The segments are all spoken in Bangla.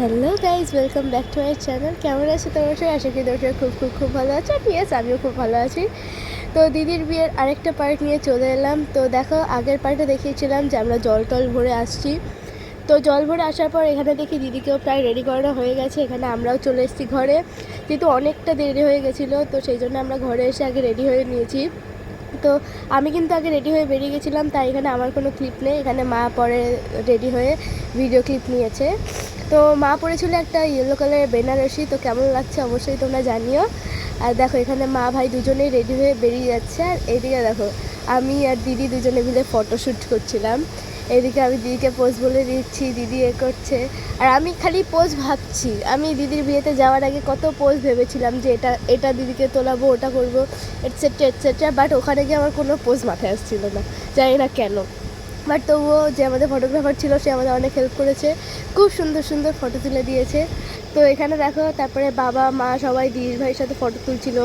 Hello guys welcome back to my channel কেমন আছে তোমার সবাই? আশা করি তোমার খুব খুব খুব ভালো আছো। আর ইয়েস আমিও খুব ভালো আছি। তো দিদির বিয়ের আরেকটা পার্ট নিয়ে চলে এলাম। তো দেখো, আগের পার্টে দেখিয়েছিলাম যে আমরা জল টল ভরে আসছি। তো জল ভরে আসার পর এখানে দেখি দিদিকেও প্রায় রেডি করানো হয়ে গেছে। এখানে আমরাও চলে এসেছি ঘরে। যেহেতু অনেকটা দেরি হয়ে গেছিল, তো সেই জন্য আমরা ঘরে এসে আগে রেডি হয়ে নিয়েছি। তো আমি কিন্তু আগে রেডি হয়ে বেরিয়ে গেছিলাম, তাই এখানে আমার কোনো ক্লিপ নেই। এখানে মা পরে রেডি হয়ে ভিডিও ক্লিপ নিয়েছে। তো মা পরেছিল একটা ইয়েলো কালারের বেনারসি, তো কেমন লাগছে অবশ্যই তোমরা জানিও। আর দেখো, এখানে মা ভাই দুজনেই রেডি হয়ে বেরিয়ে যাচ্ছে। আর এদিকে দেখো, আমি আর দিদি দুজনে মিলে ফটোশ্যুট করছিলাম। এদিকে আমি দিদিকে পোজ বলে দিচ্ছি, দিদি এ করছে। আর আমি খালি পোজ ভাবছি, আমি দিদির বিয়েতে যাওয়ার আগে কত পোজ ভেবেছিলাম যে এটা এটা দিদিকে তোলাবো, ওটা করব এটসেট্রা এটসেট্রা বাট ওখানে গিয়ে আমার কোনো পোজ মাথায় আসছিল না। জানি না কেন। বাট তবুও যে আমাদের ফটোগ্রাফার ছিল, সে আমাদের অনেক হেল্প করেছে। খুব সুন্দর সুন্দর ফটো তুলে দিয়েছে। তো এখানে দেখো, তারপরে বাবা, মা সবাই দিদির ভাইয়ের সাথে ফটো তুলছিল।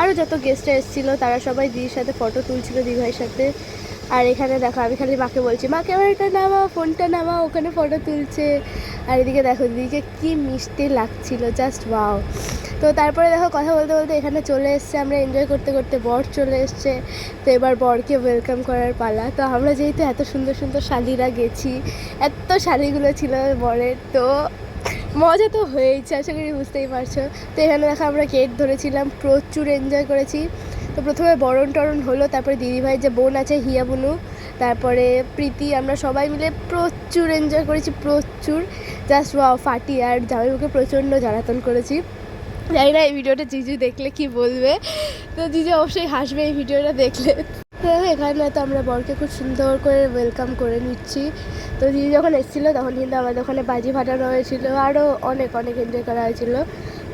আরও যত গেস্টরা এসেছিল, তারা সবাই দিদির সাথে ফটো তুলছিল দিদি ভাইয়ের সাথে। আর এখানে দেখো, আমি খালি মাকে বলছি মা ক্যামেরাটা নামা ফোনটা নামা ওখানে ফটো তুলছে। আর এদিকে দেখো দিদিকে কি মিষ্টি লাগছিল জাস্ট ওয়াও তো তারপরে দেখো, কথা বলতে বলতে এখানে চলে এসছে, আমরা এনজয় করতে করতে বর চলে এসছে। তো এবার বরকে ওয়েলকাম করার পালা। তো আমরা যেহেতু এত সুন্দর সুন্দর শালিরা গেছি, এত শালিগুলো ছিল বরের, তো মজা তো হয়েছে আশা করি বুঝতেই পারছ। তো এখানে দেখো, আমরা গেট ধরেছিলাম, প্রচুর এনজয় করেছি। তো প্রথমে বরণ টরণ হলো, তারপরে দিদিভাই যে বোন আছে হিয়া বুনু তারপরে প্রীতি, আমরা সবাই মিলে প্রচুর এনজয় করেছি, প্রচুর। জাস্ট ওয়াও ফাটি আর জামাইবাবুকে প্রচণ্ড জ্বালাতন করেছি। জানি না এই ভিডিওটা জিজু দেখলে কি বলবে। তো জিজু অবশ্যই হাসবে এই ভিডিওটা দেখলে। তো এখানে তো আমরা বরকে খুব সুন্দর করে ওয়েলকাম করে নিচ্ছি। তো জিজু যখন এসেছিল, তখন কিন্তু আমাদের ওখানে বাজি ফাটানো হয়েছিল। আরও অনেক অনেক এনজয় করা হয়েছিল।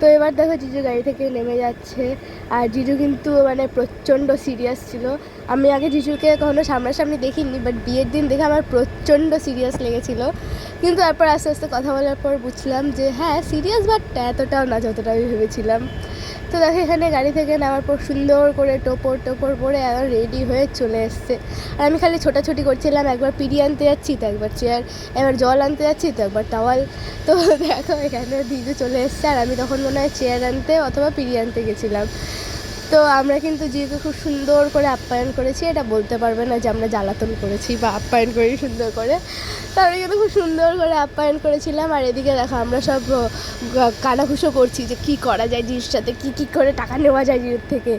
তো এবার দেখো জিজু গাড়ি থেকে নেমে যাচ্ছে। আর জিজু কিন্তু মানে প্রচণ্ড সিরিয়াস ছিল। আমি আগে জিজুকে কখনো সামনাসামনি দেখিনি বাট বিয়ের দিন দেখে আমার প্রচণ্ড সিরিয়াস লেগেছিলো। কিন্তু তারপর আস্তে আস্তে কথা বলার পর বুঝলাম যে হ্যাঁ সিরিয়াস বাট এতটাও না যতটা আমি ভেবেছিলাম। তো দেখো, এখানে গাড়ি থেকে নামার পর সুন্দর করে টোপর টোপর পরে আবার রেডি হয়ে চলে এসছে। আর আমি খালি ছোটাছুটি করছিলাম, একবার পিড়ি আনতে যাচ্ছি, তো একবার চেয়ার একবার জল আনতে যাচ্ছি, তো একবার টাওয়াল তো দেখো, এখানে দিদি চলে এসছে, আর আমি তখন মনে হয় চেয়ার আনতে অথবা পিড়ি আনতে গেছিলাম। তো আমরা কিন্তু জিকে খুব সুন্দর করে আপ্যায়ন করেছি, এটা বলতে পারবে না যে আমরা জ্বালাতন করেছি বা আপ্যায়ন করি সুন্দর করে। তো আমরা কিন্তু খুব সুন্দর করে আপ্যায়ন করেছিলাম, আর এদিকে দেখো আমরা সব কানাঘুষো করছি যে কি করা যায় জিনিসটাতে সাথে কী কী করে টাকা নেওয়া যায় জিনিস থেকে।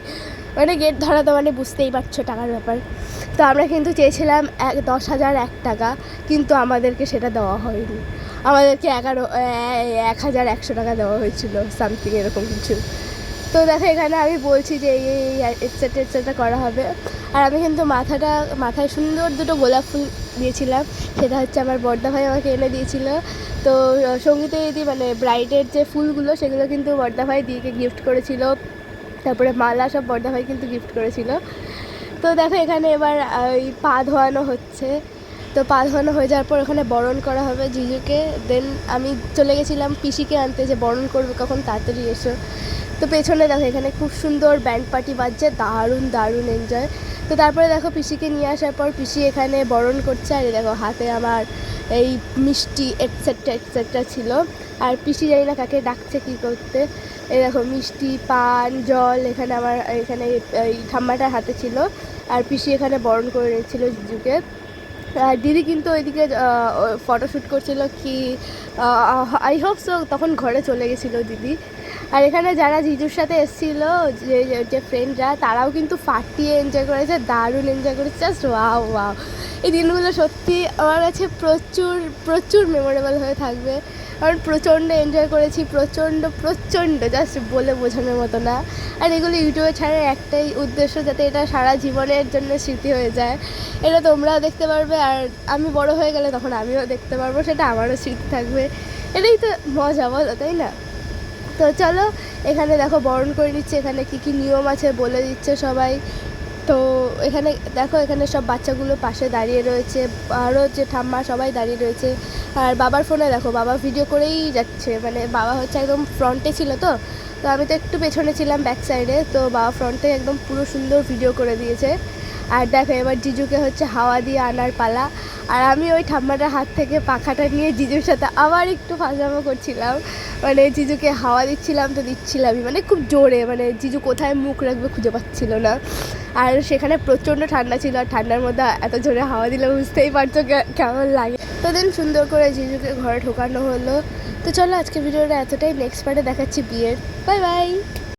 মানে গেট ধরা তো মানে বুঝতেই পারছ টাকার ব্যাপার। তো আমরা কিন্তু চেয়েছিলাম এক, দশ হাজার এক টাকা, কিন্তু আমাদেরকে সেটা দেওয়া হয়নি। আমাদেরকে এগারো এক হাজার একশো টাকা দেওয়া হয়েছিল, সামথিং এরকম কিছু। তো দেখো, এখানে আমি বলছি যে এই এই এটসেট্রা এটসেট্রা করা হবে। আর আমি কিন্তু মাথাটা, মাথায় সুন্দর দুটো গোলাপ ফুল দিয়েছিলাম। সেটা হচ্ছে আমার বর্দা ভাই আমাকে এনে দিয়েছিল। তো সঙ্গীতে দিদি মানে ব্রাইডের যে ফুলগুলো, সেগুলো কিন্তু বর্দা ভাই দিদিকে গিফট করেছিল। তারপরে মালা সব বর্দা ভাই কিন্তু গিফট করেছিল। তো দেখো, এখানে এবার ওই পা ধোয়ানো হচ্ছে। তো পা ধোয়ানো হয়ে যাওয়ার পর ওখানে বরণ করা হবে জিজুকে। দেন আমি চলে গেছিলাম পিসিকে আনতে যে বরণ করবে কখন, তাড়াতাড়ি এসো। তো পেছনে দেখো, এখানে খুব সুন্দর ব্যান্ড পার্টি বাজছে, দারুণ দারুণ এনজয় তো তারপরে দেখো, পিসিকে নিয়ে আসার পর পিসি এখানে বরণ করছে, আর দেখো, হাতে আমার এই মিষ্টি এটসেট্রা এটসেট্রা ছিল। আর পিসি জানি না কাকে ডাকছে, কী করতে। এই দেখো, মিষ্টি, পান, জল, এখানে আমার, এখানে এই ঠাম্মাটার হাতে ছিল। আর পিসি এখানে বরণ করে নিচ্ছিল জিজুকে। আর দিদি কিন্তু ওইদিকে ফটোশ্যুট করছিল কি আই হোপ সো তখন ঘরে চলে গেছিল দিদি। আর এখানে যারা জিজুর সাথে এসেছিল, যে, যে- ফ্রেন্ডরা তারাও কিন্তু ফাটিয়ে এনজয় করেছে, দারুণ এনজয় করেছে জাস্ট ওয়াও ওয়াও এই দিনগুলো সত্যি আমার কাছে প্রচুর প্রচুর মেমোরেবল হয়ে থাকবে। কারণ প্রচণ্ড এনজয় করেছি, প্রচণ্ড প্রচণ্ড জাস্ট বলে বোঝানোর মতো না। আর এগুলো ইউটিউবে ছাড়ার একটাই উদ্দেশ্য, যাতে এটা সারা জীবনের জন্য স্মৃতি হয়ে যায়। এটা তোমরাও দেখতে পারবে, আর আমি বড় হয়ে গেলে তখন আমিও দেখতে পারব, সেটা আমারও স্মৃতি থাকবে। এটাই তো মজা, বলো, তাই না? তো চলো, এখানে দেখো বরণ করে নিচ্ছে, এখানে কি কি নিয়ম আছে বলে দিচ্ছে সবাই। তো এখানে দেখো, এখানে সব বাচ্চাগুলো পাশে দাঁড়িয়ে রয়েছে আরও যে ঠাম্মা সবাই দাঁড়িয়ে রয়েছে। আর বাবার ফোনে দেখো, বাবা ভিডিও করেই যাচ্ছে মানে বাবা হচ্ছে একদম ফ্রন্টে ছিল তো তো আমি তো একটু পেছনে ছিলাম ব্যাক সাইডে তো বাবা ফ্রন্টে একদম পুরো সুন্দর ভিডিও করে দিয়েছে। আর দেখো, এবার জিজুকে হচ্ছে হাওয়া দিয়ে আনার পালা। আর আমি ওই ঠাম্মাটার হাত থেকে পাখাটা নিয়ে জিজুর সাথে আবার একটু ফাঁসামো করছিলাম মানে জিজুকে হাওয়া দিচ্ছিলাম তো দিচ্ছিলামই। মানে খুব জোরে মানে জিজু কোথায় মুখ রাখবে খুঁজে পাচ্ছিল না। আর সেখানে প্রচণ্ড ঠান্ডা ছিল, আর ঠান্ডার মধ্যে এত জোরে হাওয়া দিলে বুঝতেই পারছ কেমন লাগে। তো দিন সুন্দর করে জিজুকে ঘরে ঢোকানো হলো। তো চলো আজকে ভিডিওটা এতটাই নেক্সট পার্টে দেখাচ্ছি বিয়ের। Bye bye